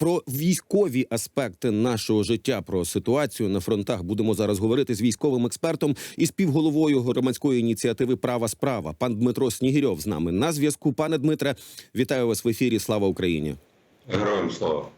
Про військові аспекти нашого життя, про ситуацію на фронтах будемо зараз говорити з військовим експертом і співголовою громадської ініціативи Права справа. Пан Дмитро Снігірьов з нами на зв'язку. Пане Дмитре, вітаю вас в ефірі. Слава Україні. Героям слава.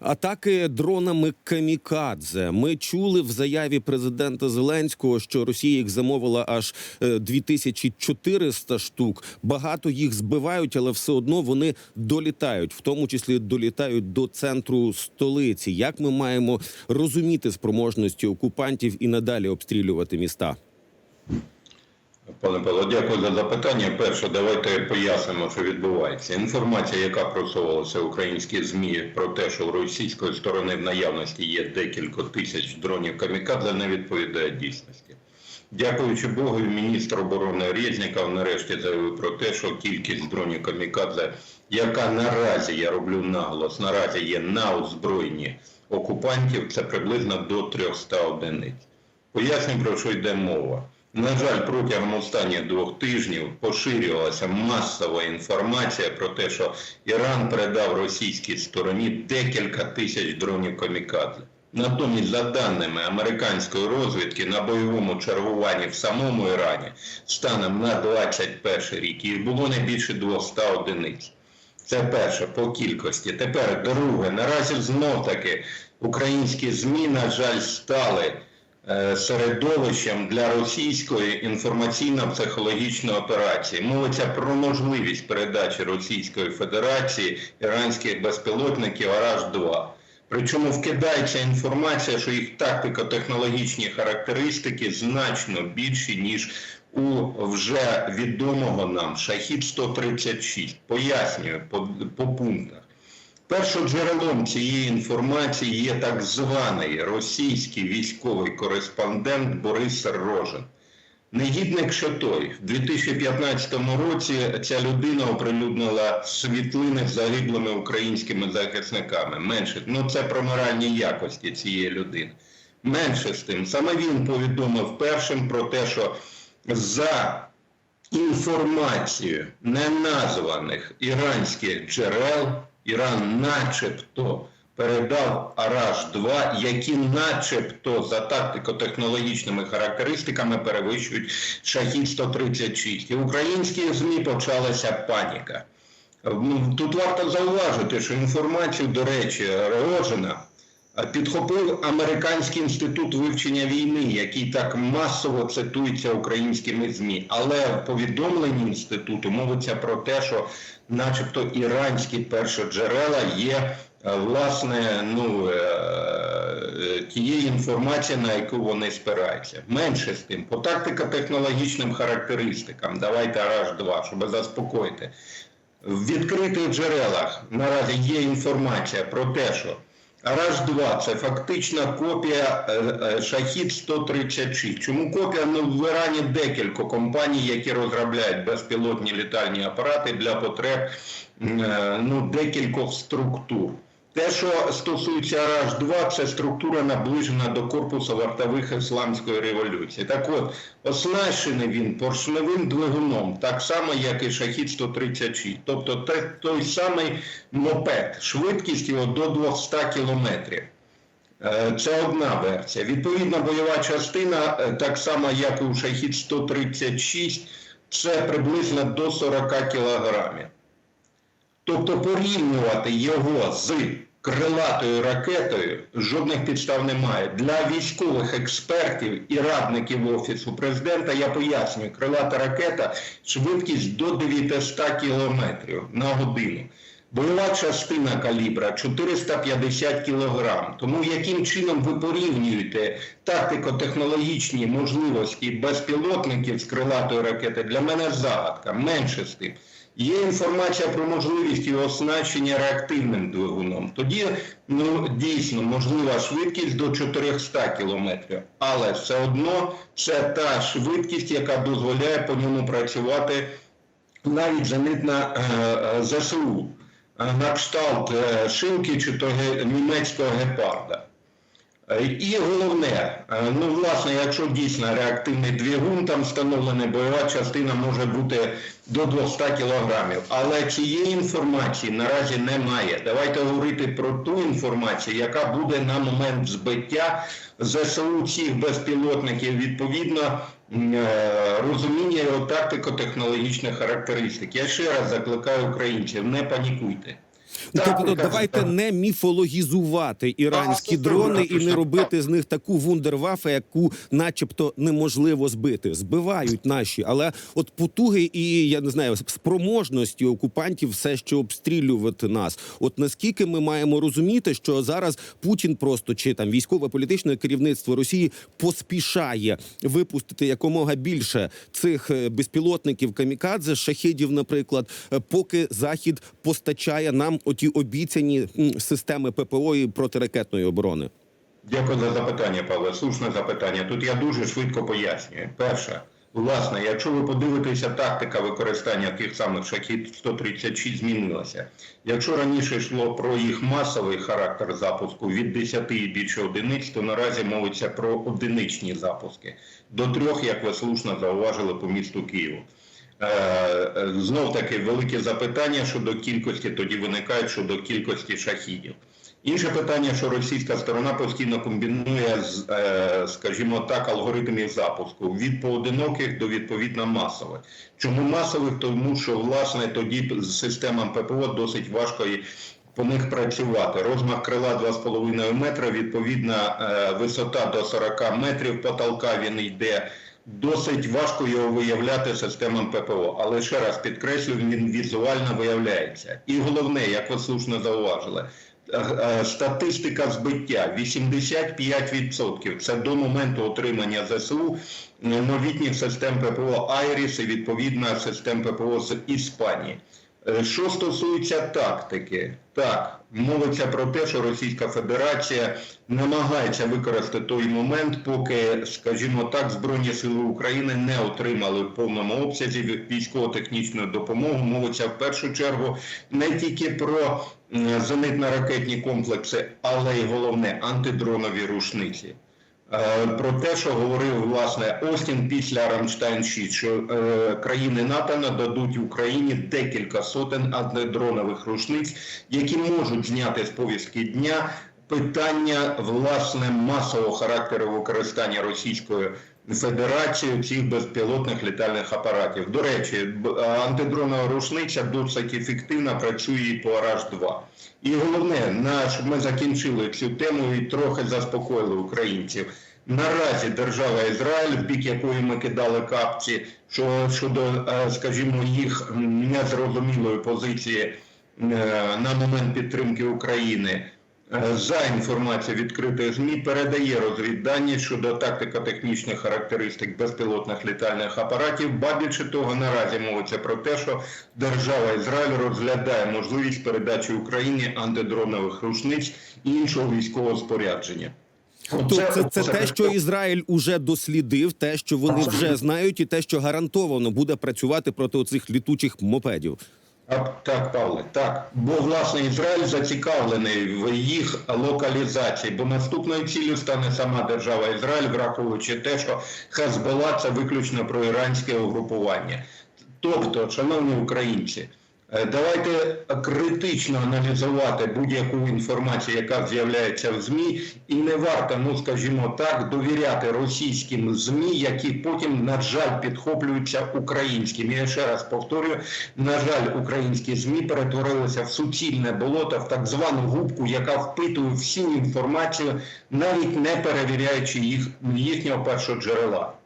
Атаки дронами камікадзе. Ми чули в заяві президента Зеленського, що Росія їх замовила аж е, 2400 штук. Багато їх збивають, але все одно вони долітають, в тому числі долітають до центру столиці. Як ми маємо розуміти спроможності окупантів і надалі обстрілювати міста? Пане Павло, дякую за запитання. Перше, давайте пояснимо, що відбувається. Інформація, яка просувалася в українські ЗМІ про те, що у російської сторони в наявності є декілька тисяч дронів камікадзе, не відповідає дійсності. Дякуючи Богу, міністр оборони Резніков нарешті заявив про те, що кількість дронів камікадзе, яка наразі я роблю наголос, наразі є на озброєнні окупантів, це приблизно до 300 одиниць. Поясню, про що йде мова. На жаль, протягом останніх двох тижнів поширювалася масова інформація про те, що Іран передав російській стороні декілька тисяч дронів камікадзе. Натомість, за даними американської розвідки, на бойовому чергуванні в самому Ірані станом на 21 рік їх було не більше 200 одиниць. Це перше по кількості. Тепер друге. Наразі знов таки українські ЗМІ, на жаль, стали середовищем для російської інформаційно-психологічної операції. Мовиться про можливість передачі Російської Федерації іранських безпілотників Араш-2. Причому вкидається інформація, що їх тактико-технологічні характеристики значно більші, ніж у вже відомого нам Шахід 136. Пояснюю по, по пунктах. Першоджерелом цієї інформації є так званий російський військовий кореспондент Борис Рожин. Негідник що той. В 2015 році ця людина оприлюднила світлини загиблими українськими захисниками. Менше, ну це про моральні якості цієї людини. Менше з тим, саме він повідомив першим про те, що за інформацією неназваних іранських джерел Іран начебто передав Араш-2, які начебто за тактико-технологічними характеристиками перевищують Шахід-136. І Українські ЗМІ почалася паніка. Тут варто зауважити, що інформацію, до речі, Рожина підхопив Американський інститут вивчення війни, який так масово цитується українськими ЗМІ. Але в повідомленні інституту мовиться про те, що начебто іранські першоджерела є е, власне ну, е, тієї інформації, на яку вони спираються. Менше з тим, по тактико-технологічним характеристикам, давайте Араш-2, щоб заспокоїти. В відкритих джерелах наразі є інформація про те, що Араш-2 це фактична копія е, е, Шахід 136. Чому копія? Ну в Ірані декілька компаній, які розробляють безпілотні літальні апарати для потреб е, ну, декількох структур. Те, що стосується Араш-2, це структура наближена до корпусу вартових ісламської революції. Так от, оснащений він поршневим двигуном, так само, як і Шахід 136. Тобто той самий мопед, швидкість його до 200 кілометрів. Е, Це одна версія. Відповідна бойова частина, е, так само як і у Шахід 136, це приблизно до 40 кілограмів. Тобто порівнювати його з крилатою ракетою жодних підстав немає. Для військових експертів і радників Офісу президента я пояснюю, крилата ракета швидкість до 900 км на годину. Бойова частина калібра 450 кг. Тому яким чином ви порівнюєте тактико-технологічні можливості безпілотників з крилатої ракети, для мене загадка. Менше з тим. Є інформація про можливість його оснащення реактивним двигуном. Тоді ну, дійсно можлива швидкість до 400 км. Але все одно це та швидкість, яка дозволяє по ньому працювати навіть зенитна е, е, ЗСУ, на кшталт е, Шилки чи то ге- німецького гепарда. Е, І головне, е, ну власне, якщо дійсно реактивний двигун там встановлений, бойова частина може бути до 200 кілограмів. Але цієї інформації наразі немає. Давайте говорити про ту інформацію, яка буде на момент збиття ЗСУ цих безпілотників відповідно е, розуміння його тактико-технологічних характеристик. Я ще раз закликаю українців, не панікуйте. Тобто, давайте не міфологізувати іранські дрони і не робити з них таку вундервафе, яку, начебто, неможливо збити. Збивають наші, але от потуги і я не знаю спроможності окупантів все ще обстрілювати нас. От наскільки ми маємо розуміти, що зараз Путін просто чи там військове політичне керівництво Росії поспішає випустити якомога більше цих е, безпілотників камікадзе, шахідів, наприклад, е, поки захід постачає нам оті обіцяні системи ППО і протиракетної оборони. Дякую за запитання, Павло. Слушне запитання. Тут я дуже швидко пояснюю. Перше, власне, якщо ви подивитеся, тактика використання тих самих шахід 136 змінилася. Якщо раніше йшло про їх масовий характер запуску від 10 і більше одиниць, то наразі мовиться про одиничні запуски. До трьох, як ви слушно зауважили, по місту Києву. Е, Знов таки велике запитання щодо кількості тоді виникають щодо кількості шахідів. Інше питання, що російська сторона постійно комбінує е, скажімо так, алгоритмів запуску від поодиноких до відповідно масових. Чому масових? Тому що власне тоді з системам ППО досить важко і по них працювати. Розмах крила 2,5 метра, відповідна е, висота до 40 метрів потолка він йде. Досить важко його виявляти системам ППО, але ще раз підкреслюю, він візуально виявляється. І головне, як ви слушно зауважили, е, е, статистика збиття 85% це до моменту отримання ЗСУ новітніх систем ППО Айріс і відповідно систем ППО з Іспанії. Е, Що стосується тактики, так мовиться про те, що Російська Федерація намагається використати той момент, поки, скажімо так, Збройні Сили України не отримали в повному обсязі військово-технічну допомогу. Мовиться в першу чергу не тільки про зенитно-ракетні комплекси, але й головне антидронові рушниці. Е, Про те, що говорив власне Остін після Рамштайн 6, що е, країни НАТО нададуть Україні декілька сотень антидронових рушниць, які можуть зняти з повістки дня питання власне масового характеру використання Російською Федерацією цих безпілотних літальних апаратів. До речі, антидронова рушниця досить ефективно працює і по РАЖ-2. І головне, на, щоб ми закінчили цю тему і трохи заспокоїли українців. Наразі держава Ізраїль, в бік якої ми кидали капці, що щодо, е, скажімо, їх незрозумілої позиції е, на момент підтримки України. За інформацією відкритих ЗМІ передає розвіддані щодо тактико-технічних характеристик безпілотних літальних апаратів. Ба більше того, наразі мовиться про те, що держава Ізраїль розглядає можливість передачі Україні антидронових рушниць і іншого військового спорядження. Тобто це, це те, що Ізраїль уже дослідив, те, що вони вже знають, і те, що гарантовано буде працювати проти оцих літучих мопедів. Так, Павле, так. Бо власне Ізраїль зацікавлений в їх локалізації, бо наступною ціллю стане сама держава Ізраїль, враховуючи те, що Хезбола це виключно проіранське угрупування. Тобто, шановні українці, давайте критично аналізувати будь-яку інформацію, яка з'являється в ЗМІ, і не варто, ну скажімо так, довіряти російським ЗМІ, які потім, на жаль, підхоплюються українським. Я ще раз повторюю, на жаль, українські ЗМІ перетворилися в суцільне болото, в так звану губку, яка впитує всю інформацію, навіть не перевіряючи їх їхнього першого джерела.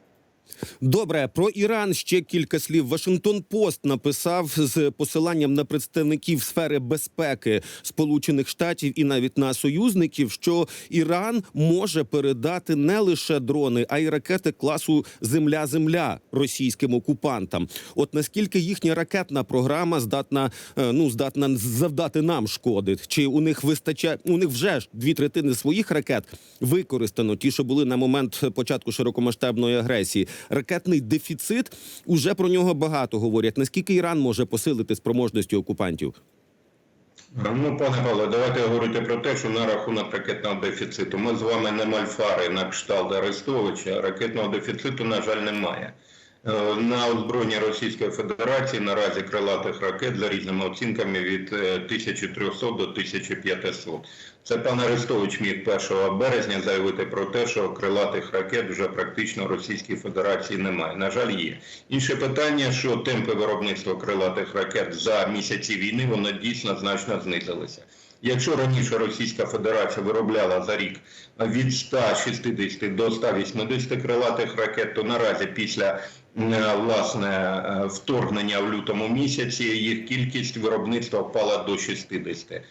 Добре, про Іран ще кілька слів. Вашингтон Пост написав з посиланням на представників сфери безпеки Сполучених Штатів і навіть на союзників, що Іран може передати не лише дрони, а й ракети класу Земля-Земля російським окупантам. От наскільки їхня ракетна програма здатна е, ну здатна завдати нам шкоди? Чи у них вистачає у них вже ж дві третини своїх ракет використано? Ті, що були на момент початку широкомасштабної агресії. Ракетний дефіцит уже про нього багато говорять. Наскільки Іран може посилити спроможності окупантів? Ну, пане Павло, давайте говорити про те, що на рахунок ракетного дефіциту. Ми з вами не мальфари на кшталт Арестовича. Ракетного дефіциту, на жаль, немає. Е, На озброєнні Російської Федерації наразі крилатих ракет за різними оцінками від е, 1300 до 1500. Це пан Арестович міг 1 березня заявити про те, що крилатих ракет вже практично Російській Федерації немає. На жаль, є. Інше питання, що темпи виробництва крилатих ракет за місяці війни воно дійсно значно знизилися. Якщо раніше Російська Федерація виробляла за рік від 160 до 180 крилатих ракет, то наразі після е, власне е, вторгнення в лютому місяці їх кількість виробництва впала до 60.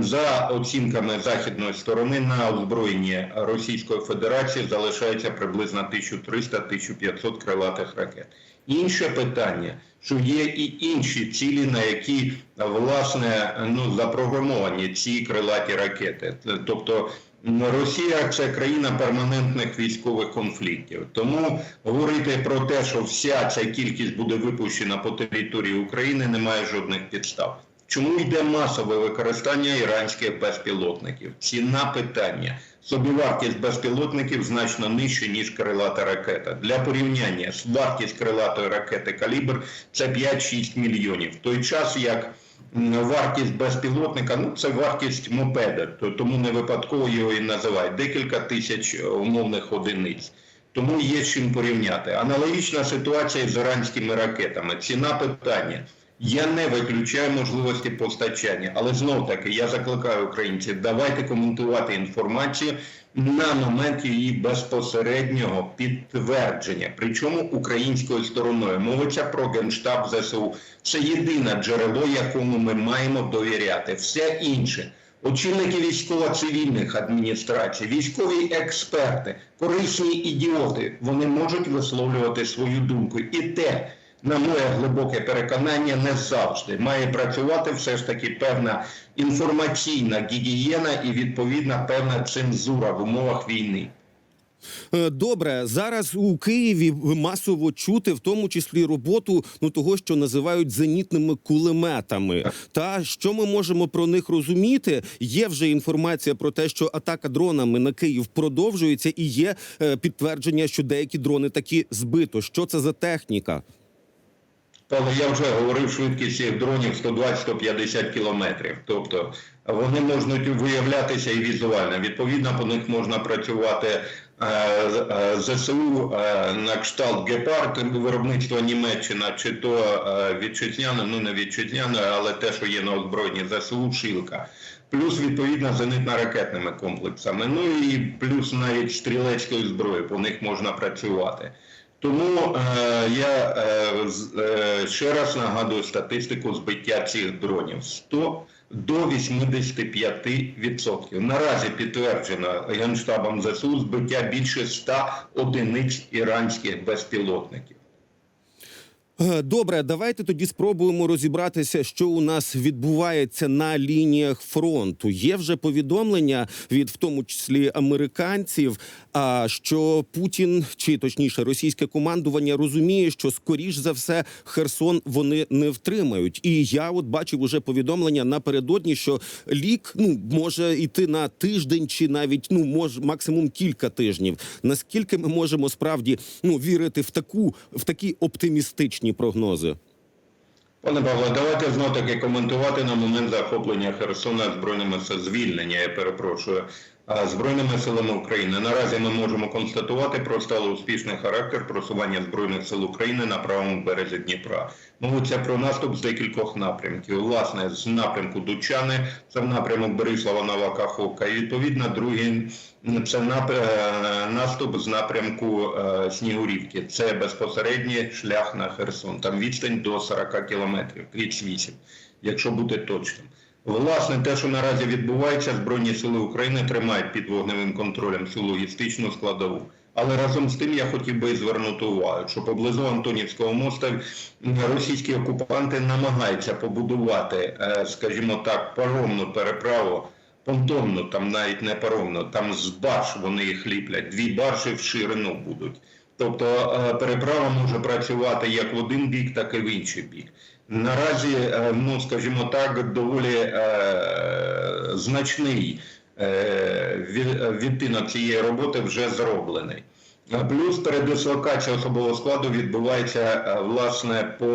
За оцінками західної сторони на озброєнні Російської Федерації залишається приблизно 1300-1500 крилатих ракет. Інше питання, що є і інші цілі, на які власне ну запрограмовані ці крилаті ракети. Тобто Росія це країна перманентних військових конфліктів. Тому говорити про те, що вся ця кількість буде випущена по території України, немає жодних підстав. Чому йде масове використання іранських безпілотників? Ціна питання. Собівартість безпілотників значно нижча, ніж крилата ракета. Для порівняння вартість крилатої ракети калібр це 5-6 мільйонів. В той час як вартість безпілотника, ну це вартість мопеда, то тому не випадково його і називають декілька тисяч е, умовних одиниць. Тому є чим порівняти. Аналогічна ситуація з іранськими ракетами. Ціна питання. Я не виключаю можливості постачання, але знов таки я закликаю українців, давайте коментувати інформацію на момент її безпосереднього підтвердження, причому українською стороною. Мовиться про генштаб ЗСУ. Це єдине джерело, якому ми маємо довіряти. Все інше. Очільники військово-цивільних адміністрацій, військові експерти, корисні ідіоти, вони можуть висловлювати свою думку. І те, на моє глибоке переконання, не завжди має працювати все ж таки певна інформаційна гігієна і відповідна певна цензура в умовах війни. Е, Добре, зараз у Києві масово чути, в тому числі роботу ну того, що називають зенітними кулеметами. Та що ми можемо про них розуміти? Є вже інформація про те, що атака дронами на Київ продовжується, і є е, підтвердження, що деякі дрони таки збито. Що це за техніка? Я вже говорив швидкість цих дронів 120-150 кілометрів. Тобто вони можуть виявлятися і візуально. Відповідно, по них можна працювати е, е, ЗСУ е, на кшталт гепард виробництва Німеччина, чи то вітчизняне, ну не вітчизняне, але те, що є на озброєнні ЗСУ, Шилка. Плюс відповідно зенитно-ракетними комплексами. Ну і плюс навіть стрілецькою зброєю, по них можна працювати. Тому е, я е, е, ще раз нагадую статистику збиття цих дронів 100 до 85%. Наразі підтверджено Генштабом ЗСУ збиття більше 100 одиниць іранських безпілотників. Е, Добре, давайте тоді спробуємо розібратися, що у нас відбувається на лініях фронту. Є вже повідомлення від в тому числі американців, а що Путін чи точніше російське командування розуміє, що скоріш за все Херсон вони не втримають. І я от бачив уже повідомлення напередодні, що лік ну може йти на тиждень чи навіть ну може максимум кілька тижнів. Наскільки ми можемо справді ну вірити в таку в такі оптимістичні прогнози? Пане Павло, давайте знов таки коментувати на момент захоплення Херсона збройними звільнення. Я перепрошую збройними силами України. Наразі ми можемо констатувати про стало успішний характер просування збройних сил України на правому березі Дніпра. Мовиться про наступ з декількох напрямків. Власне, з напрямку Дучани, це в напрямок Борислава Нова Каховка. І відповідно другий це е, наступ з напрямку е, Снігурівки. Це безпосередній шлях на Херсон. Там відстань до 40 кілометрів, 38, якщо бути точним. Власне, те, що наразі відбувається, Збройні сили України тримають під вогневим контролем цю логістичну складову. Але разом з тим я хотів би звернути увагу, що поблизу Антонівського моста російські окупанти намагаються побудувати, е, скажімо так, паромну переправу, понтонну, там навіть не паромну, там з барж вони їх ліплять, дві баржі в ширину будуть. Тобто е, переправа може працювати як в один бік, так і в інший бік. Наразі, е, ну скажімо так, доволі е, значний е, відтинок цієї роботи вже зроблений. Плюс передислокація особового складу відбувається власне по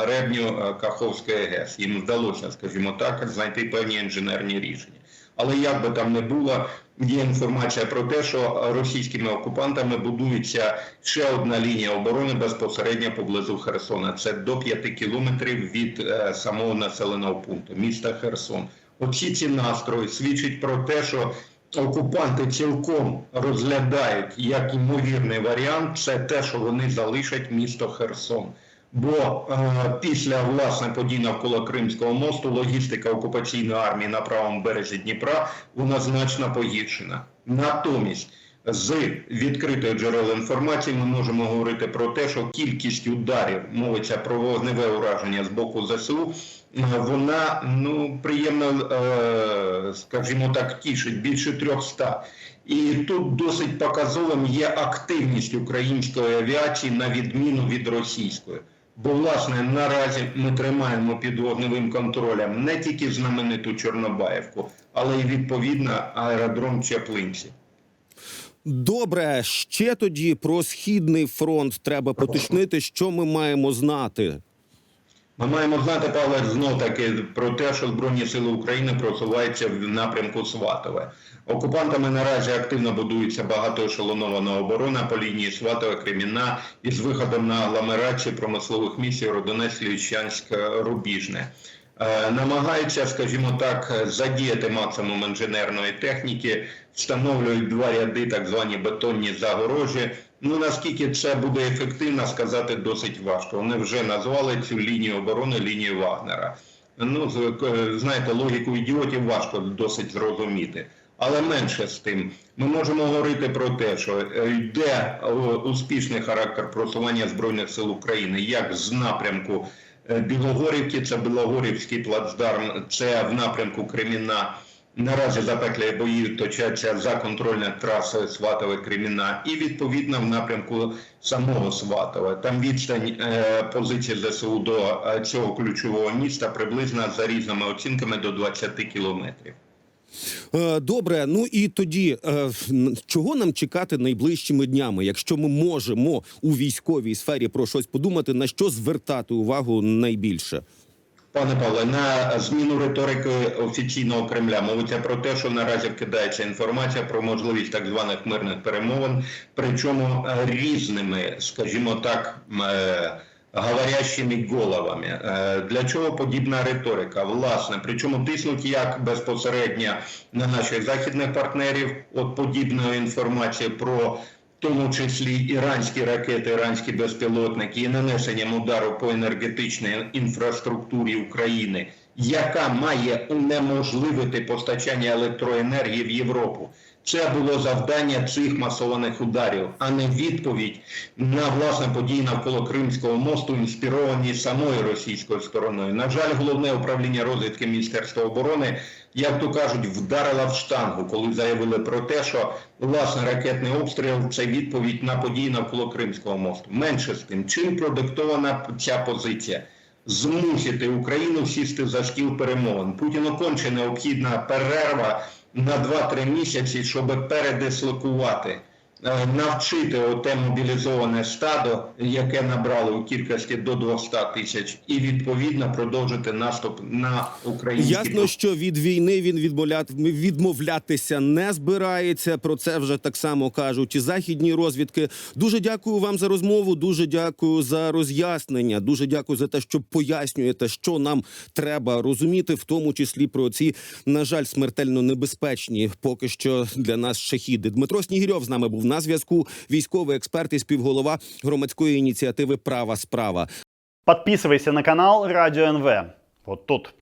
гребню Каховської ГЕС. Їм вдалося, скажімо так, знайти певні інженерні рішення. Але як би там не було, є інформація про те, що російськими окупантами будується ще одна лінія оборони безпосередньо поблизу Херсона. Це до 5 кілометрів від е, самого населеного пункту міста Херсон. Оці ці настрої свідчать про те, що окупанти цілком розглядають як ймовірний варіант, це те, що вони залишать місто Херсон. Бо е, після власне подій навколо Кримського мосту логістика окупаційної армії на правому березі Дніпра вона значно погіршена. Натомість з відкритих джерел інформації ми можемо говорити про те, що кількість ударів мовиться про вогневе ураження з боку ЗСУ. е, Вона ну приємно, е, скажімо так, тішить більше 300. І тут досить показовим є активність української авіації на відміну від російської. Бо, власне, наразі ми тримаємо під вогневим контролем не тільки знамениту Чорнобаївку, але й відповідно аеродром Чаплинці. Добре, ще тоді про східний фронт треба поточнити, що ми маємо знати. Ми маємо знати, Павле, знов таки про те, що Збройні сили України просуваються в напрямку Сватове. Окупантами наразі активно будується багатоешелонована оборона по лінії Сватове, Креміна із виходом на агломерацію промислових місій Родонець, Лічанськ, Рубіжне. Е, Намагаються, скажімо так, задіяти максимум інженерної техніки, встановлюють два ряди, так звані бетонні загорожі. Ну наскільки це буде ефективно, сказати досить важко. Вони вже назвали цю лінію оборони лінією Вагнера. Ну, е, знаєте, логіку ідіотів важко досить зрозуміти. Але менше з тим, ми можемо говорити про те, що е, йде е, успішний характер просування Збройних сил України як з напрямку Білогорівки, це Білогорівський плацдарм, це в напрямку Креміна. Наразі запеклі бої точаться за контрольною трасою Сватове Креміна і відповідно в напрямку самого Сватова. Там відстань е, позиції ЗСУ до е, цього ключового міста приблизно за різними оцінками до 20 кілометрів. Е, Добре, ну і тоді чого нам чекати найближчими днями, якщо ми можемо у військовій сфері про щось подумати, на що звертати увагу найбільше? Пане Павле, на зміну риторики офіційного Кремля мовиться про те, що наразі вкидається інформація про можливість так званих мирних перемовин, причому різними, скажімо так, е, говорящими головами. Е, Для чого подібна риторика? Власне, причому тиснуть як безпосередньо на наших західних партнерів, от подібної інформації про тому числі іранські ракети, іранські безпілотники і нанесенням удару по енергетичній інфраструктурі України, яка має унеможливити постачання електроенергії в Європу. Це було завдання цих масованих ударів, а не відповідь на власне події навколо Кримського мосту, інспіровані самою російською стороною. На жаль, головне управління розвідки Міністерства оборони, як то кажуть, вдарила в штангу, коли заявили про те, що власне ракетний обстріл це відповідь на події навколо Кримського мосту. Менше з тим, чим продиктована ця позиція. Змусити Україну сісти за стіл перемовин. Путіну конче необхідна перерва на 2-3 місяці, щоб передислокувати, навчити оте мобілізоване стадо, яке набрали у кількості до 200 тисяч, і відповідно продовжити наступ на українські Ясно, що від війни він відмовляти, відмовлятися не збирається. Про це вже так само кажуть і західні розвідки. Дуже дякую вам за розмову. Дуже дякую за роз'яснення. Дуже дякую за те, що пояснюєте, що нам треба розуміти, в тому числі про ці, на жаль, смертельно небезпечні поки що для нас шахіди. Дмитро Снігирьов з нами був на зв'язку. Військовий експерт і співголова громадської ініціативи Права справа. Подписывайся на канал Радио НВ. Вот тут.